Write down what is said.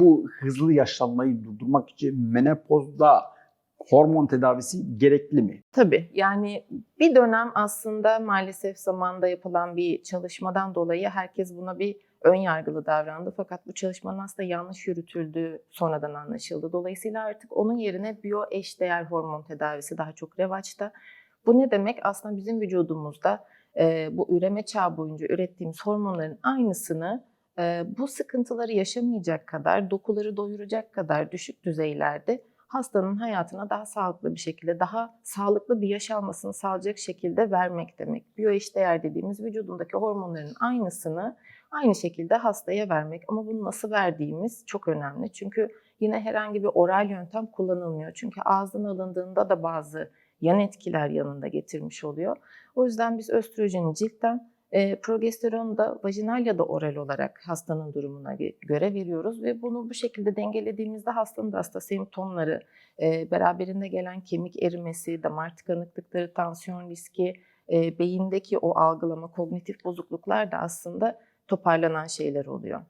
bu hızlı yaşlanmayı durdurmak için menopozda hormon tedavisi gerekli mi? Tabii yani bir dönem aslında maalesef zamanda yapılan bir çalışmadan dolayı herkes buna bir ön yargılı davrandı. Fakat bu çalışmanın aslında yanlış yürütüldüğü sonradan anlaşıldı. Dolayısıyla artık onun yerine biyo eşdeğer hormon tedavisi daha çok revaçta. Bu ne demek? Aslında bizim vücudumuzda e, bu üreme çağı boyunca ürettiğimiz hormonların aynısını bu sıkıntıları yaşamayacak kadar, dokuları doyuracak kadar düşük düzeylerde hastanın hayatına daha sağlıklı bir şekilde, daha sağlıklı bir yaş almasını sağlayacak şekilde vermek demek. Biyoeşdeğer dediğimiz vücudundaki hormonların aynısını aynı şekilde hastaya vermek. Ama bunu nasıl verdiğimiz çok önemli. Çünkü yine herhangi bir oral yöntem kullanılmıyor. Çünkü ağızdan alındığında da bazı yan etkiler yanında getirmiş oluyor. O yüzden biz östrojeni ciltten, e, progesteronu da vajinal ya da oral olarak hastanın durumuna göre veriyoruz ve bunu bu şekilde dengelediğimizde hastanın da hasta semptomları, e, beraberinde gelen kemik erimesi, damar tıkanıklıkları, tansiyon riski, e, beyindeki o algılama, kognitif bozukluklar da aslında toparlanan şeyler oluyor.